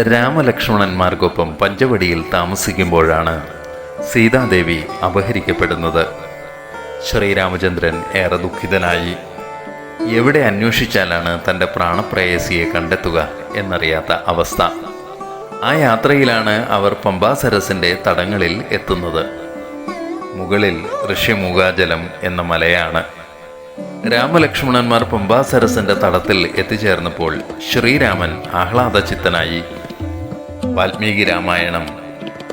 രാമലക്ഷ്മണന്മാർക്കൊപ്പം പഞ്ചവടിയിൽ താമസിക്കുമ്പോഴാണ് സീതാദേവി അപഹരിക്കപ്പെടുന്നത്. ശ്രീരാമചന്ദ്രൻ ഏറെ ദുഃഖിതനായി. എവിടെ അന്വേഷിച്ചാലാണ് തന്റെ പ്രാണപ്രേയസിയെ കണ്ടെത്തുക എന്നറിയാത്ത അവസ്ഥ. ആ യാത്രയിലാണ് അവർ പമ്പാസരസിന്റെ തടങ്ങളിൽ എത്തുന്നത്. മുകളിൽ ഋഷ്യമൂകാജലം എന്ന മലയാണ്. രാമലക്ഷ്മണന്മാർ പമ്പാസരസിന്റെ തടത്തിൽ എത്തിച്ചേർന്നപ്പോൾ ശ്രീരാമൻ ആഹ്ലാദചിത്തനായി വാൽമീകി രാമായണം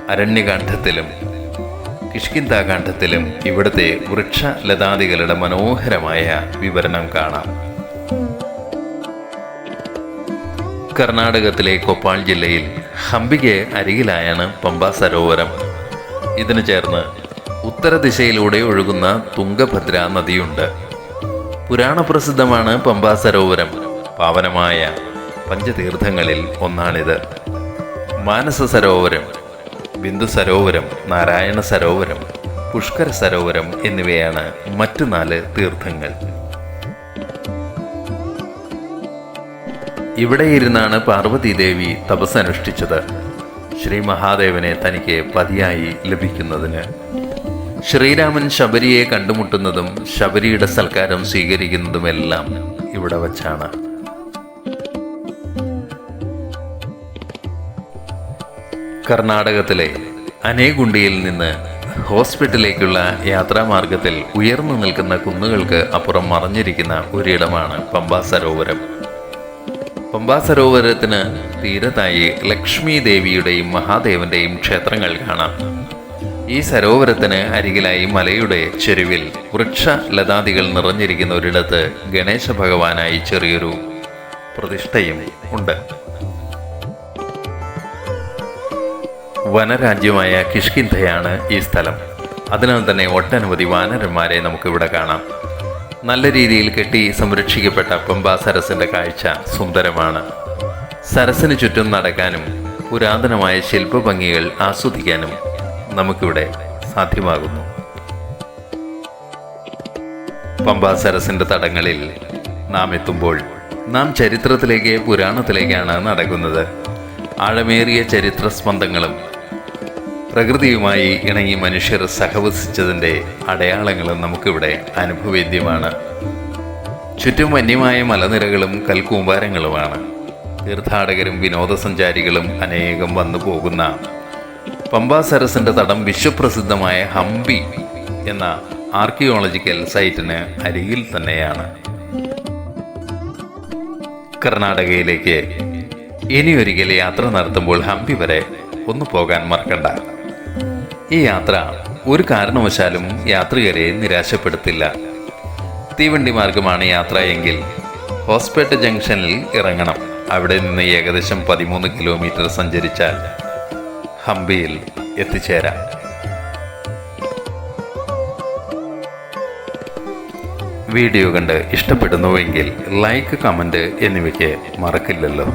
അരണ്യകാന്ഡത്തിലും കിഷ്കിന്താകാന്ഡത്തിലും ഇവിടുത്തെ വൃക്ഷലതാദികളുടെ മനോഹരമായ വിവരണം കാണാം. കർണാടകത്തിലെ കൊപ്പാൾ ജില്ലയിൽ ഹംപിക്ക് അരികിലായാണ് പമ്പ സരോവരം. ഇതിനു ചേർന്ന് ഉത്തരദിശയിലൂടെ ഒഴുകുന്ന തുംഗഭദ്ര നദിയുണ്ട്. പുരാണപ്രസിദ്ധമാണ് പമ്പാ സരോവരം. പാവനമായ പഞ്ചതീർത്ഥങ്ങളിൽ ഒന്നാണിത്. മാനസ സരോവരം ബിന്ദു സരോവരം നാരായണ സരോവരം പുഷ്കര സരോവരം എന്നിവയാണ് മറ്റു നാല് തീർത്ഥങ്ങൾ. ഇവിടെ ഇരുന്നാണ് പാർവതീദേവി തപസ്സനുഷ്ഠിച്ചത് ശ്രീ മഹാദേവനെ തനിക്ക് പതിയായി ലഭിക്കുന്നതിന്. ശ്രീരാമൻ ശബരിയെ കണ്ടുമുട്ടുന്നതും ശബരിയുടെ സൽക്കാരം സ്വീകരിക്കുന്നതുമെല്ലാം ഇവിടെ വച്ചാണ്. കർണാടകത്തിലെ അനേഗുണ്ടിയിൽ നിന്ന് ഹോസ്പിറ്റലിലേക്കുള്ള യാത്രാമാർഗത്തിൽ ഉയർന്നു നിൽക്കുന്ന കുന്നുകൾക്ക് അപ്പുറം മറഞ്ഞിരിക്കുന്ന ഒരിടമാണ് പമ്പാ സരോവരം പമ്പാ സരോവരത്തിന് തീരത്തായി ലക്ഷ്മി ദേവിയുടെയും മഹാദേവന്റെയും ക്ഷേത്രങ്ങൾ കാണാം. ഈ സരോവരത്തിന് അരികിലായി മലയുടെ ചെരുവിൽ വൃക്ഷ ലതാദികൾ നിറഞ്ഞിരിക്കുന്ന ഒരിടത്ത് ഗണേശ ഭഗവാനായി ചെറിയൊരു പ്രതിഷ്ഠയും ഉണ്ട്. വനരാജ്യമായ കിഷ്കിന്ധയാണ് ഈ സ്ഥലം. അതിനാൽ തന്നെ ഒട്ടനവധി വാനരന്മാരെ നമുക്കിവിടെ കാണാം. നല്ല രീതിയിൽ കെട്ടി സംരക്ഷിക്കപ്പെട്ട പമ്പാ സരസിന്റെ കാഴ്ച സുന്ദരമാണ്. സരസിന് ചുറ്റും നടക്കാനും പുരാതനമായ ശില്പഭംഗികൾ ആസ്വദിക്കാനും നമുക്കിവിടെ സാധ്യമാകുന്നു. പമ്പാ സരസിന്റെ തടങ്ങളിൽ നാം എത്തുമ്പോൾ നാം ചരിത്രത്തിലേക്ക് പുരാണത്തിലേക്കാണ് നടക്കുന്നത്. ആഴമേറിയ ചരിത്ര സ്പന്ദങ്ങളും പ്രകൃതിയുമായി ഇണങ്ങി മനുഷ്യർ സഹവസിച്ചതിന്റെ അടയാളങ്ങളും നമുക്കിവിടെ അനുഭവേദ്യമാണ്. ചുറ്റും വന്യമായ മലനിരകളും കൽക്കൂമ്പാരങ്ങളുമാണ്. തീർത്ഥാടകരും വിനോദസഞ്ചാരികളും അനേകം വന്നു പോകുന്ന പമ്പാ സരസിന്റെ തടം വിശ്വപ്രസിദ്ധമായ ഹംപി എന്ന ആർക്കിയോളജിക്കൽ സൈറ്റിന് അരികിൽ തന്നെയാണ്. കർണാടകയിലേക്ക് ഇനിയൊരിക്കൽ യാത്ര നടത്തുമ്പോൾ ഹംപി വരെ ഒന്നു പോകാൻ മറക്കണ്ട. ഈ യാത്ര ഒരു കാരണവശാലും യാത്രികരെ നിരാശപ്പെടുത്തില്ല. തീവണ്ടി മാർഗമാണ് യാത്ര എങ്കിൽ ഹോസ്പേട്ട് ജംഗ്ഷനിൽ ഇറങ്ങണം. അവിടെ നിന്ന് ഏകദേശം പതിമൂന്ന് കിലോമീറ്റർ സഞ്ചരിച്ചാൽ ഹംപിയിൽ എത്തിച്ചേരാം. വീഡിയോ കണ്ട് ഇഷ്ടപ്പെടുന്നുവെങ്കിൽ ലൈക്ക് കമന്റ് എന്നിവയ്ക്ക് മറക്കില്ലല്ലോ.